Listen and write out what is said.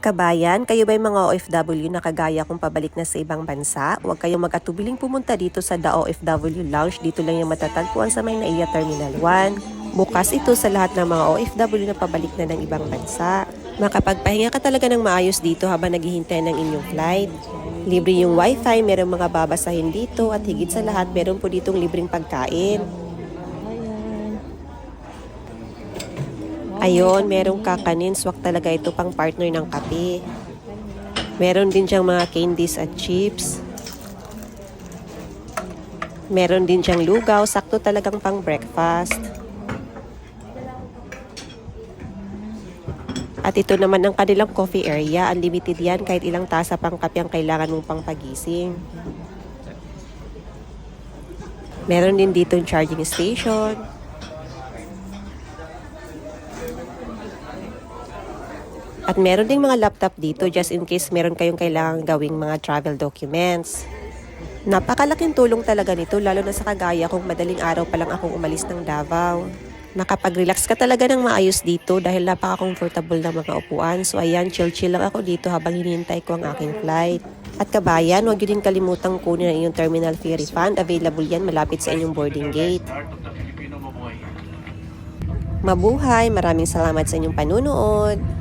Kabayan, kayo ba'y mga OFW na kagaya kung pabalik na sa ibang bansa? Huwag kayong mag-atubiling pumunta dito sa The OFW Lounge. Dito lang yung matatagpuan sa may Terminal 1. Bukas ito sa lahat ng mga OFW na pabalik na ng ibang bansa. Makapagpahinga ka talaga ng maayos dito habang naghihintay ng inyong flight. Libre yung wifi, merong mga babasahin dito at higit sa lahat meron po ditong libreng pagkain. Ayon, merong kakanin. Swak talaga ito pang partner ng kape. Meron din siyang mga candies at chips. Meron din siyang lugaw. Sakto talagang pang breakfast. At ito naman ang kanilang coffee area. Unlimited yan kahit ilang tasa pang kape ang kailangan mong pang pagising. Meron din dito yung charging station. At meron ding mga laptop dito just in case meron kayong kailangang gawing mga travel documents. Napakalaking tulong talaga nito lalo na sa kagaya kung madaling araw pa lang akong umalis ng Davao. Nakapag-relax ka talaga ng maayos dito dahil napaka-comfortable na mga upuan. So ayan, chill-chill lang ako dito habang hinihintay ko ang aking flight. At kabayan, huwag din kalimutang kunin ang inyong terminal fee refund. Available yan malapit sa inyong boarding gate. Mabuhay! Maraming salamat sa inyong panunood!